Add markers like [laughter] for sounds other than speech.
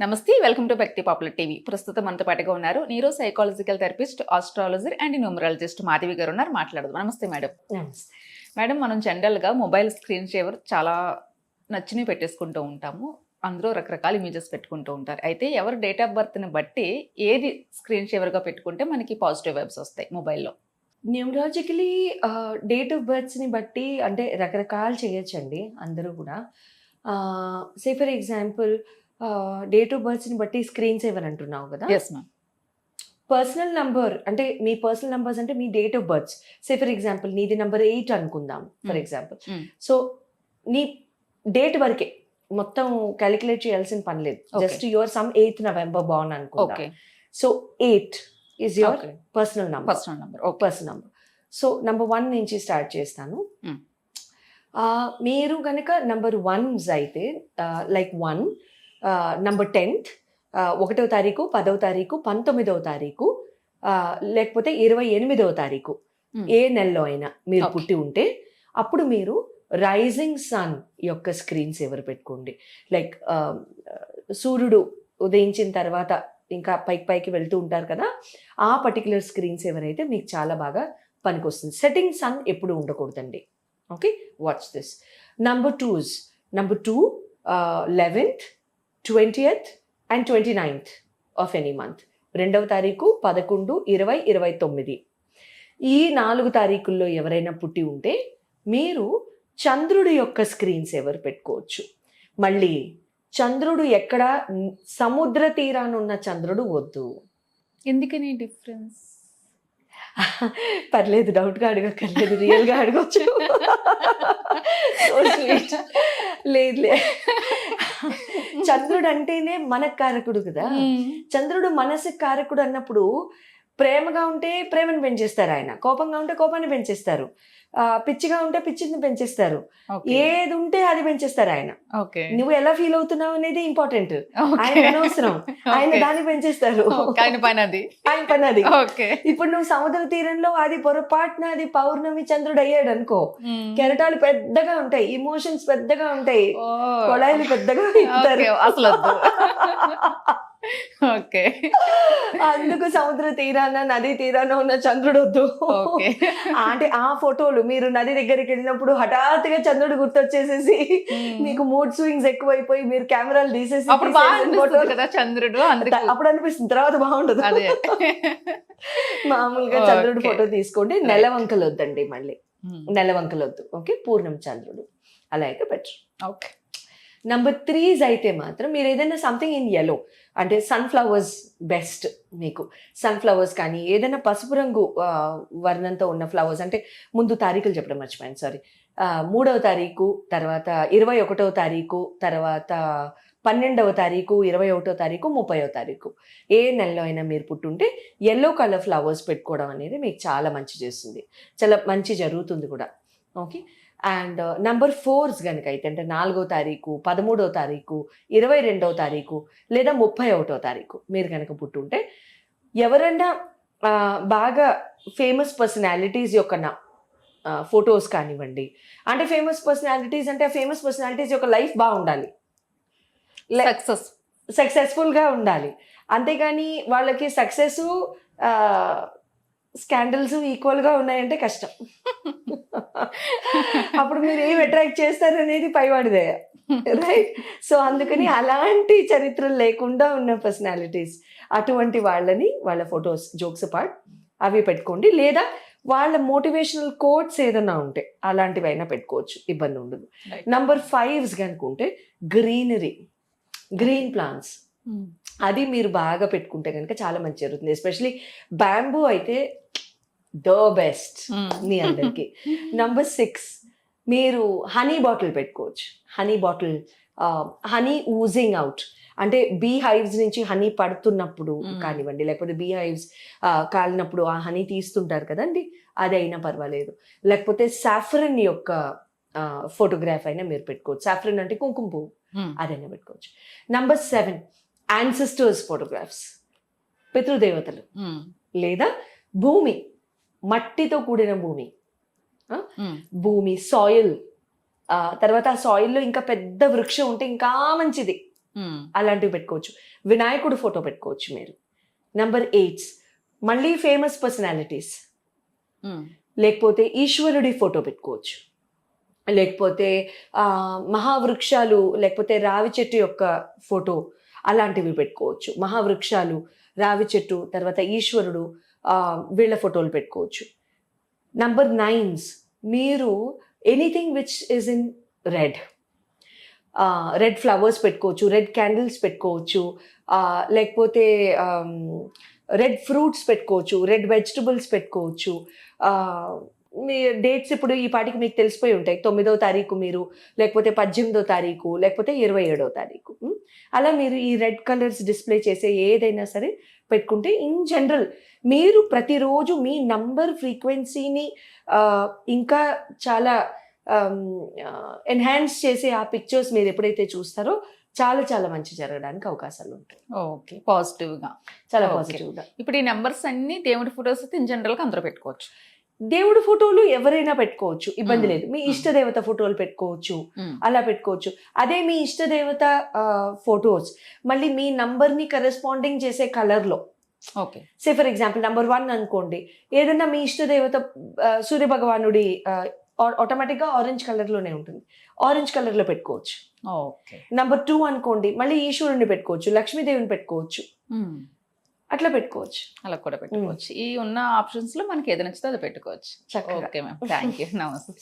నమస్తే welcome to Bhakti popular TV. ప్రస్తుతం మనతో పాటుగా ఉన్నారు neuro psychological therapist astrologer and numerologist Madhavi garu ఉన్నారు. మాట్లాడదాం. నమస్తే మేడం. మేడం మనం జనరల్గా మొబైల్ స్క్రీన్ సేవర్ చాలా నచ్చినవి పెట్టేసుకుంటూ ఉంటాము. అందులో రకరకాల ఇమేజెస్ పెట్టుకుంటూ ఉంటారు. అయితే ఎవరు డేట్ ఆఫ్ బర్త్ని బట్టి ఏది స్క్రీన్ సేవర్గా పెట్టుకుంటే మనకి పాజిటివ్ వైబ్స్ వస్తాయి మొబైల్లో న్యూమరాలజికలీ డేట్ ఆఫ్ బర్త్స్ని బట్టి అంటే రకరకాలు చేయొచ్చండి అందరూ కూడా. Say for example date of బర్త్స్ని బట్టి స్క్రీన్ సేవర్ అంటున్నావు కదా? ఎస్ మ్యామ్ పర్సనల్ నంబర్ అంటే మీ పర్సనల్ నంబర్స్ అంటే మీ date of birth say for example నీది నంబర్ ఎయిట్ అనుకుందాం ఫర్. ఎగ్జాంపుల్. సో నీ డేట్ వరకే మొత్తం క్యాలిక్యులేట్ చేయాల్సిన పని లేదు. Just your some eighth November బాగుంది అనుకుందాం. Okay so eight is your personal number personal number okay person number so number one నుంచి స్టార్ట్ చేస్తాను. Mm. ఆ, మీరు కనుక నంబర్ వన్స్ అయితే లైక్ వన్ నంబర్ టెన్త్ ఒకటో తారీఖు పదవ తారీఖు పంతొమ్మిదవ తారీఖు లేకపోతే ఇరవై ఎనిమిదవ తారీఖు. Mm. ఏ నెలలో అయినా మీరు. పుట్టి ఉంటే అప్పుడు మీరు రైజింగ్ సన్ యొక్క స్క్రీన్స్ ఎవరు పెట్టుకోండి. లైక్ సూర్యుడు ఉదయించిన తర్వాత ఇంకా పైకి పైకి వెళ్తూ ఉంటారు కదా ఆ పర్టికులర్ స్క్రీన్స్ ఎవరైతే మీకు చాలా బాగా పనికొస్తుంది. సెట్టింగ్ సన్ ఎప్పుడు ఉండకూడదండి. Okay watch this number twos number two eleventh twentieth and twenty ninth of any month రెండవ తారీఖు పదకొండు ఇరవై ఇరవై తొమ్మిది. ఈ నాలుగు తారీఖుల్లో ఎవరైనా పుట్టి ఉంటే మీరు చంద్రుడి యొక్క స్క్రీన్స్ ఎవరు పెట్టుకోవచ్చు? మళ్ళీ చంద్రుడు ఎక్కడ సముద్ర తీరాన ఉన్న చంద్రుడు వద్దు. ఎందుకని డిఫరెన్స్? పర్లేదు డౌట్గా అడగక్కర్లేదు రియల్గా అడగచ్చు. So sweet. లేదు లే చంద్రుడు అంటేనే మన కారకుడు కదా. చంద్రుడు మనసు కారకుడు అన్నప్పుడు ప్రేమగా ఉంటే ప్రేమను పెంచేస్తారు ఆయన. కోపంగా ఉంటే కోపాన్ని పెంచేస్తారు. పిచ్చిగా ఉంటే పిచ్చిని పెంచేస్తారు. ఏది ఉంటే అది పెంచేస్తారు ఆయన. నువ్వు ఎలా ఫీల్ అవుతున్నావు అనేది ఇంపార్టెంట్. ఆయన అనవసరం. ఆయన దాన్ని పెంచేస్తారు. ఆయన పైన అది ఆయన పని అది ఓకే. ఇప్పుడు నువ్వు సముద్ర తీరంలో అది పొరపాటున అది పౌర్ణమి చంద్రుడు అయ్యాడు అనుకో కెరటాలు పెద్దగా ఉంటాయి ఇమోషన్స్ పెద్దగా ఉంటాయి కొళాయిలు పెద్దగా అసలు. [laughs] ఓకే. అందుకు సముద్ర తీరాన నది తీరాన ఉన్న చంద్రుడు వద్దు అంటే ఆ ఫోటోలు మీరు నది దగ్గరికి వెళ్ళినప్పుడు హఠాత్తుగా చంద్రుడు గుర్తొచ్చేసేసి మీకు మూడ్ స్వింగ్స్ ఎక్కువైపోయి మీరు కెమెరాలు తీసేసి కదా చంద్రుడు అప్పుడు అనిపిస్తుంది తర్వాత బాగుండదు. అదే. మామూలుగా చంద్రుడు. ఫోటో తీసుకోండి నెలవంకలు వద్దండి మళ్ళీ. నెలవంకలు వద్దు ఓకే? పూర్ణం చంద్రుడు. అలా అయితే బెటర్. ఓకే. నంబర్ త్రీస్ అయితే మాత్రం మీరు ఏదైనా సంథింగ్ ఇన్ ఎల్లో అంటే సన్ఫ్లవర్స్ బెస్ట్ మీకు. సన్ఫ్లవర్స్ కానీ ఏదైనా పసుపు రంగు వర్ణంతో ఉన్న ఫ్లవర్స్ అంటే ముందు తారీఖులు చెప్పడం మర్చిపోయాను సారీ మూడవ తారీఖు తర్వాత ఇరవై ఒకటవ తారీఖు తర్వాత పన్నెండవ తారీఖు ఇరవై ఒకటో తారీఖు ముప్పైవ తారీఖు. ఏ నెలలో అయినా మీరు పుట్టుంటే ఎల్లో కలర్ ఫ్లవర్స్ పెట్టుకోవడం అనేది మీకు చాలా మంచి చేస్తుంది. చాలా మంచి జరుగుతుంది కూడా. ఓకే అండ్ నంబర్ ఫోర్స్ కనుక అయితే అంటే నాలుగో తారీఖు పదమూడో తారీఖు ఇరవై రెండవ తారీఖు లేదా ముప్పై ఒకటో తారీఖు మీరు కనుక పుట్టుంటే ఎవరైనా బాగా ఫేమస్ పర్సనాలిటీస్ యొక్క నా ఫొటోస్ కానివ్వండి. అంటే ఫేమస్ పర్సనాలిటీస్ అంటే ఫేమస్ పర్సనాలిటీస్ యొక్క లైఫ్ బాగుండాలి. సక్సెస్ సక్సెస్ఫుల్గా ఉండాలి. అంతేగాని వాళ్ళకి సక్సెస్ స్కాండల్స్ ఈక్వల్గా ఉన్నాయంటే కష్టం. అప్పుడు మీరు ఏం అట్రాక్ట్ చేస్తారు అనేది పైవాడిదే. రైట్ సో అందుకని అలాంటి చరిత్రలు లేకుండా ఉన్న పర్సనాలిటీస్ అటువంటి వాళ్ళని వాళ్ళ ఫొటోస్ జోక్స్ పార్ట్ అవి పెట్టుకోండి. లేదా వాళ్ళ మోటివేషనల్ కోట్స్ ఏదైనా ఉంటే అలాంటివి అయినా పెట్టుకోవచ్చు. ఇబ్బంది ఉండదు. నంబర్ ఫైవ్స్ కనుకుంటే గ్రీనరీ గ్రీన్ ప్లాంట్స్ అది మీరు బాగా పెట్టుకుంటే కనుక చాలా మంచి జరుగుతుంది. ఎస్పెషలీ బ్యాంబూ అయితే ద బెస్ట్ మీ అందరికి. నంబర్ సిక్స్ మీరు హనీ బాటిల్ పెట్టుకోవచ్చు. Honey bottle honey oozing out అంటే బీ హైవ్స్ నుంచి హనీ పడుతున్నప్పుడు Mm. కానివ్వండి లేకపోతే బీ హైవ్స్ కాలినప్పుడు ఆ హనీ తీస్తుంటారు కదండి అది అయినా పర్వాలేదు. లేకపోతే సాఫ్రన్ యొక్క ఫోటోగ్రాఫ్ అయినా మీరు పెట్టుకోవచ్చు. సాఫ్రన్ అంటే కుంకుమ పువ్వు. అదైనా పెట్టుకోవచ్చు. నంబర్ సెవెన్ యాన్సిస్టర్స్ ఫోటోగ్రాఫ్స్ పితృదేవతలు. లేదా భూమి మట్టితో కూడిన భూమి. భూమి సాయిల్ తర్వాత ఆ సాయిల్లో ఇంకా పెద్ద వృక్షం ఉంటే ఇంకా మంచిది. ఉమ్, అలాంటివి పెట్టుకోవచ్చు. వినాయకుడు ఫోటో పెట్టుకోవచ్చు మీరు. నంబర్ ఎయిట్స్ మళ్ళీ ఫేమస్ పర్సనాలిటీస్ లేకపోతే ఈశ్వరుడి ఫోటో పెట్టుకోవచ్చు. లేకపోతే మహావృక్షాలు లేకపోతే రావి చెట్టు యొక్క ఫోటో అలాంటివి పెట్టుకోవచ్చు. మహావృక్షాలు రావి చెట్టు తర్వాత ఈశ్వరుడు వీళ్ళ ఫోటోలు పెట్టుకోవచ్చు. నంబర్ నైన్స్ మీరు anything which is in red red flowers పెట్టుకోవచ్చు రెడ్ క్యాండిల్స్ పెట్టుకోవచ్చు లేకపోతే రెడ్ ఫ్రూట్స్ పెట్టుకోవచ్చు రెడ్ వెజిటబుల్స్ పెట్టుకోవచ్చు మీ డేట్స్ ఇప్పుడు ఈ పాటికి మీకు తెలిసిపోయి ఉంటాయి. తొమ్మిదో తారీఖు మీరు లేకపోతే పద్దెనిమిదో తారీఖు లేకపోతే ఇరవై ఏడో తారీఖు? అలా మీరు ఈ రెడ్ కలర్స్ డిస్ప్లే చేసే ఏదైనా సరే పెట్టుకుంటే ఇన్ జనరల్ మీరు ప్రతిరోజు మీ నంబర్ ఫ్రీక్వెన్సీని ఇంకా చాలా ఎన్హాన్స్ చేసే ఆ పిక్చర్స్ మీరు ఎప్పుడైతే చూస్తారో చాలా చాలా మంచి జరగడానికి అవకాశాలు ఉంటాయి. ఓకే పాజిటివ్గా. చాలా. పాజిటివ్గా ఇప్పుడు ఈ నెంబర్స్ అన్ని దేవుడి ఫొటోస్ అయితే ఇన్ జనరల్గా అందరూ పెట్టుకోవచ్చు. దేవుడి ఫోటోలు ఎవరైనా పెట్టుకోవచ్చు. ఇబ్బంది. లేదు. మీ. ఇష్ట దేవత ఫోటోలు పెట్టుకోవచ్చు. అలా పెట్టుకోవచ్చు. అదే మీ ఇష్ట దేవత ఫొటోస్. మళ్ళీ మీ నంబర్ని కరెస్పాండింగ్ చేసే కలర్లో. Okay. Say for example number one అనుకోండి. ఏదైనా మీ ఇష్ట దేవత సూర్య భగవానుడి ఆటోమేటిక్గా ఆరెంజ్ కలర్లోనే ఉంటుంది. ఆరెంజ్ కలర్లో పెట్టుకోవచ్చు. నంబర్ టూ అనుకోండి మళ్ళీ ఈశ్వరుని పెట్టుకోవచ్చు లక్ష్మీదేవిని పెట్టుకోవచ్చు. అట్లా పెట్టుకోవచ్చు. అలా కూడా పెట్టుకోవచ్చు. ఈ ఉన్న ఆప్షన్స్లో మనకి ఏది నచ్చితే అది పెట్టుకోవచ్చు. Okay ma'am. థ్యాంక్ యూ [laughs] నమస్తే.